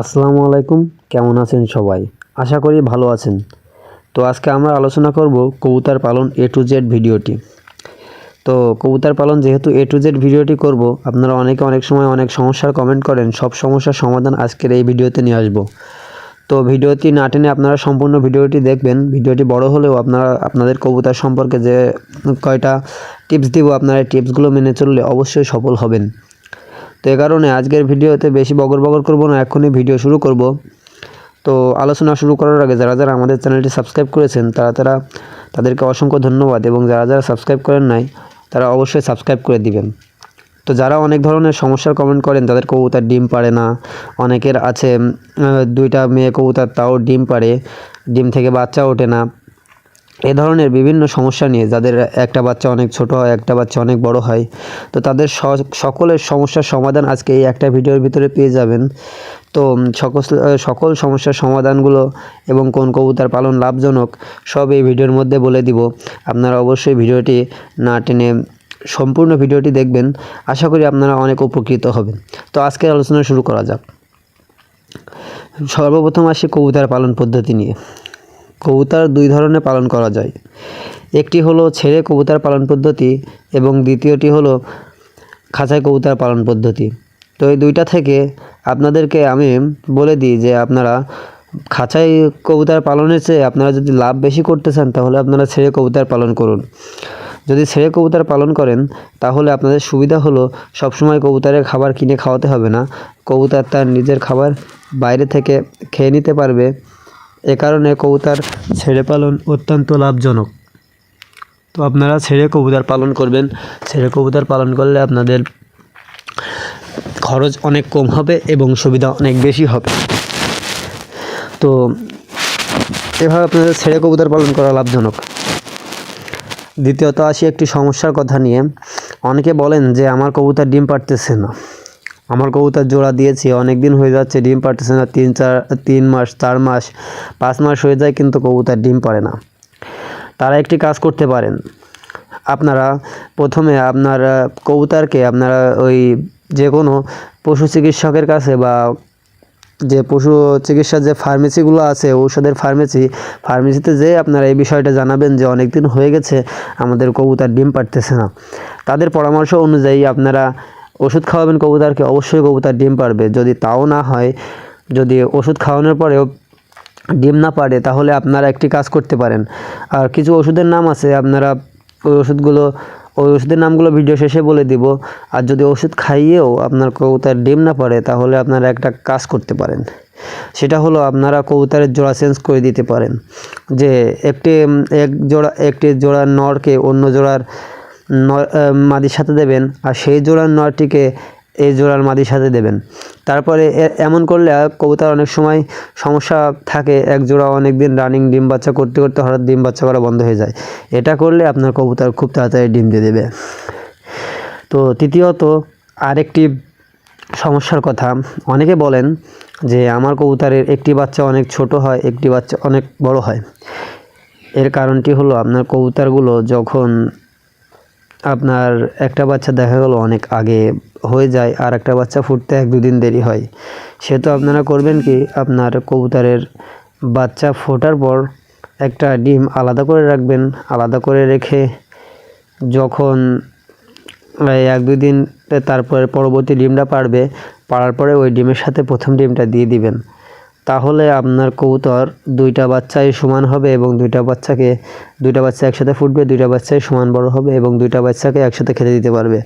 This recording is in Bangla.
আসসালামু আলাইকুম, কেমন আছেন সবাই? আশা করি ভালো আছেন। তো আজকে আমরা আলোচনা করব কবুতর পালন এ টু জেড ভিডিওটি। তো কবুতর পালন যেহেতু এ টু জেড ভিডিওটি করব, আপনারা অনেকে অনেক সময় অনেক সমস্যার কমেন্ট করেন, সব সমস্যার সমাধান আজকের এই ভিডিওতে নিয়ে আসব। তো ভিডিওটি না টেনে আপনারা সম্পূর্ণ ভিডিওটি দেখবেন, ভিডিওটি বড় হলেও আপনারা, আপনাদের কবুতর সম্পর্কে যে কয়টা টিপস দিব, আপনারা টিপসগুলো মেনে চললে অবশ্যই সফল হবেন। তো এ কারণে আজকের ভিডিওতে বেশি বগর বগর করব না এখনই ভিডিও শুরু করব। তো আলোচনা শুরু করার আগে যারা যারা আমাদের চ্যানেলটি সাবস্ক্রাইব করেছেন, তারা তারা তাদেরকে অসংখ্য ধন্যবাদ এবং যারা যারা সাবস্ক্রাইব করেন নাই, তারা অবশ্যই সাবস্ক্রাইব করে দিবেন। তো যারা অনেক ধরনের সমস্যার কমেন্ট করেন, তাদের কবুতর ডিম পারে না। অনেকের আছে দুইটা মেয়ে কবুতর, তাও ডিম পারে। ডিম থেকে বাচ্চা ওঠে না। এ ধরনের বিভিন্ন সমস্যা নিয়ে যাদের একটা বাচ্চা অনেক ছোট হয়, একটা বাচ্চা অনেক বড় হয়, তো তাদের সকলের সমস্যার সমাধান আজকে এই একটা ভিডিওর ভিতরে পেয়ে যাবেন। তো সকল সকল সমস্যার সমাধানগুলো এবং কোন কবুতর পালন লাভজনক, সব এই ভিডিওর মধ্যে বলে দিব। আপনারা অবশ্যই ভিডিওটি না টেনে সম্পূর্ণ ভিডিওটি দেখবেন। আশা করি আপনারা অনেক উপকৃত হবেন। তো আজকের আলোচনা শুরু করা যাক। সর্বপ্রথম আসি কবুতর পালন পদ্ধতি নিয়ে। কবুতর দুই ধরনের পালন করা যায়। একটি হলো ছেড়ে কবুতর পালন পদ্ধতি এবং দ্বিতীয়টি হলো খাঁচায় কবুতর পালন পদ্ধতি। তো এই দুইটা থেকে আপনাদেরকে আমি বলে দিই যে আপনারা খাঁচায় কবুতর পালনের চেয়ে আপনারা যদি লাভ বেশি করতে চান, তাহলে আপনারা ছেড়ে কবুতর পালন করুন। যদি ছেড়ে কবুতর পালন করেন, তাহলে আপনাদের সুবিধা হলো সবসময় কবুতরের খাবার কিনে খাওয়াতে হবে না। কবুতর তার নিজের খাবার বাইরে থেকে খেয়ে নিতে পারবে। এ কারণে কবুতর ছেড়ে পালন অত্যন্ত লাভজনক। তো আপনারা ছেড়ে কবুতর পালন করবেন। ছেড়ে কবুতর পালন করলে আপনাদের খরচ অনেক কম হবে এবং সুবিধা অনেক বেশি হবে। তো এভাবে আপনাদের ছেড়ে কবুতর পালন করা লাভজনক। দ্বিতীয়ত আসি একটি সমস্যার কথা নিয়ে। অনেকে বলেন যে, আমার কবুতর ডিম পারতেছে না। আমার কবুতর জোড়া দিয়েছি অনেক দিন হয়ে যাচ্ছে, ডিম পারতেছে না, তিন চার, তিন মাস, চার মাস, পাঁচ মাস হয়ে যায় কিন্তু কবুতর ডিম পারে না। তারা একটি কাজ করতে পারেন। আপনারা প্রথমে আপনার কবুতরকে আপনারা ওই যে কোনো পশু চিকিৎসকের কাছে বা যে পশু চিকিৎসার যে ফার্মেসিগুলো আছে, ঔষধের ফার্মেসি, ফার্মেসিতে যেয়ে আপনারা এই বিষয়টা জানাবেন যে অনেক দিন হয়ে গেছে, আমাদের কবুতর ডিম পারতেছে না। তাদের পরামর্শ অনুযায়ী আপনারা ওষুধ খাওয়াবেন কবুতরকে, অবশ্যই কবুতর ডিম পারবে। যদি তাও না হয়, যদি ওষুধ খাওয়ানোর পরেও ডিম না পারে, তাহলে আপনারা একটি কাজ করতে পারেন। আর কিছু ওষুধের নাম আছে, আপনারা ওই ওষুধগুলো, ওই ওষুধের নামগুলো ভিডিও শেষে বলে দিব। আর যদি ওষুধ খাইয়েও আপনার কবুতর ডিম না পারে, তাহলে আপনারা একটা কাজ করতে পারেন। সেটা হলো আপনারা কবুতরের জোড়া চেঞ্জ করে দিতে পারেন। যে একটি, এক জোড়া, একটি জোড়ার নরকে অন্য জোড়ার মাদির সাথে দেবেন আর সেই জোড়ার নরটিকে এই জোড়ার মাদির সাথে দেবেন। তারপরে এমন করলে কবুতর অনেক সময় সমস্যা থাকে, এক জোড়া অনেক দিন রানিং ডিম বাচ্চা করতে করতে হঠাৎ ডিম বাচ্চা করা বন্ধ হয়ে যায়। এটা করলে আপনার কবুতর খুব তাড়াতাড়ি ডিম দিয়ে দেবে। তো তৃতীয়ত, আরেকটি সমস্যার কথা, অনেকে বলেন যে আমার কবুতরের একটি বাচ্চা অনেক ছোট হয়, একটি বাচ্চা অনেক বড় হয়। এর কারণটি হলো আপনার কবুতরগুলো যখন আপনার একটা বাচ্চা দেখা গেলো অনেক আগে হয়ে যায়, আর একটা বাচ্চা ফুটতে এক দুদিন দেরি হয়। সে তো আপনারা করবেন কি, আপনার কবুতরের বাচ্চা ফোটার পর একটা ডিম আলাদা করে রাখবেন, আলাদা করে রেখে যখন এক দুই দিন তারপরে পরবর্তী ডিমটা পারবে পারার পরে ওই ডিমের সাথে প্রথম ডিমটা দিয়ে দিবেন। তাহলে আপনার কবুতর দুইটা বাচ্চাই সমান হবে এবং দুইটা বাচ্চাকে, দুইটা বাচ্চা একসাথে ফুটবে, দুইটা বাচ্চাই সমান বড় হবে এবং দুইটা বাচ্চাকে একসাথে খেতে দিতে পারবে।